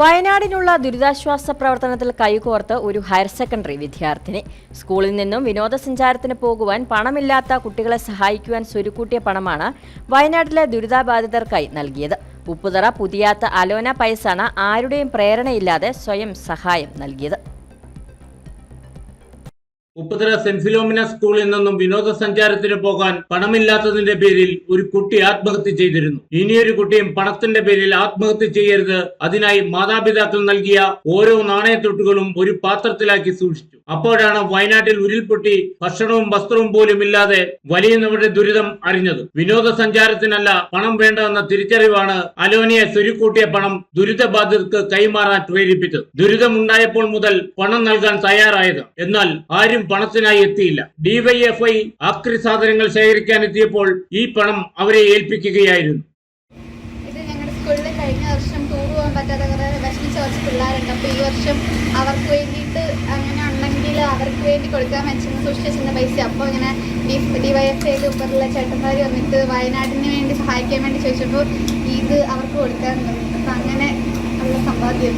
വയനാടിനുള്ള ദുരിതാശ്വാസ പ്രവർത്തനത്തിൽ കൈകോർത്ത് ഒരു ഹയർ സെക്കൻഡറി വിദ്യാർത്ഥിനി. സ്കൂളിൽ നിന്നും വിനോദസഞ്ചാരത്തിന് പോകുവാൻ പണമില്ലാത്ത കുട്ടികളെ സഹായിക്കുവാൻ സ്വരുക്കൂട്ടിയ പണമാണ് വയനാട്ടിലെ ദുരിതാബാധിതർക്കായി നൽകിയത്. ഉപ്പുതറ പുതിയാത്ത അലോന പൈസാണ് ആരുടെയും പ്രേരണയില്ലാതെ സ്വയം സഹായം നൽകിയത്. ഉപ്പുതറ സെന്റ് സ്കൂളിൽ നിന്നും വിനോദസഞ്ചാരത്തിന് പോകാൻ പണമില്ലാത്തതിന്റെ പേരിൽ ഒരു കുട്ടി ആത്മഹത്യ ചെയ്തിരുന്നു. ഇനിയൊരു കുട്ടിയും പണത്തിന്റെ പേരിൽ ആത്മഹത്യ ചെയ്യരുത്. അതിനായി മാതാപിതാക്കൾ നൽകിയ ഓരോ നാണയത്തൊട്ടുകളും ഒരു പാത്രത്തിലാക്കി സൂക്ഷിച്ചു. അപ്പോഴാണ് വയനാട്ടിൽ ഉരുൾപൊട്ടി ഭക്ഷണവും വസ്ത്രവും പോലും ഇല്ലാതെ വലിയവരുടെ ദുരിതം അറിഞ്ഞത്. വിനോദസഞ്ചാരത്തിനല്ല പണം വേണ്ടതെന്ന തിരിച്ചറിവാണ് അലോനിയെ സ്വരുക്കൂട്ടിയ പണം ദുരിതബാധിതർക്ക് കൈമാറാൻ പ്രേരിപ്പിച്ചത്. ദുരിതമുണ്ടായപ്പോൾ മുതൽ പണം നൽകാൻ തയ്യാറായത്. എന്നാൽ ആരും പണത്തിനായി എത്തിയില്ല. ഡിവൈഎഫ്ഐ ആക്രി സാധനങ്ങൾ ശേഖരിക്കാൻ എത്തിയപ്പോൾ ഈ പണം അവരെ ഏൽപ്പിക്കുകയായിരുന്നു. ഇത് കഴിഞ്ഞ അവർക്ക് കൊടുക്കാൻ വന്നിട്ട് വയനാടിന് വേണ്ടി സഹായിക്കാൻ വേണ്ടി ചോദിച്ചപ്പോൾ ഇത് അവർക്ക് കൊടുക്കാൻ അപ്പോൾ അങ്ങനെ ഉള്ള സമ്പാദ്യം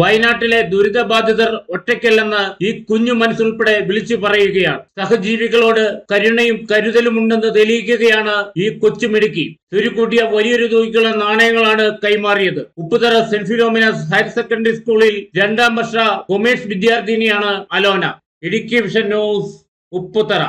വയനാട്ടിലെ ദുരിതബാധിതർ ഒറ്റയ്ക്കല്ലെന്ന് ഈ കുഞ്ഞു മനസ്സുൾപ്പെടെ വിളിച്ചു പറയുകയാണ്. സഹജീവികളോട് കരുണയും കരുതലും ഉണ്ടെന്ന് തെളിയിക്കുകയാണ് ഈ കൊച്ചുമിടുക്കി. ചുരുക്കൂട്ടിയ വലിയൊരു തൂക്കിയുള്ള നാണയങ്ങളാണ് കൈമാറിയത്. Upputhara saint Philomena's higher secondary സ്കൂളിൽ രണ്ടാം വർഷ കൊമേഴ്സ് വിദ്യാർത്ഥിനിയാണ് Alona. Idukki vision news Upputhara.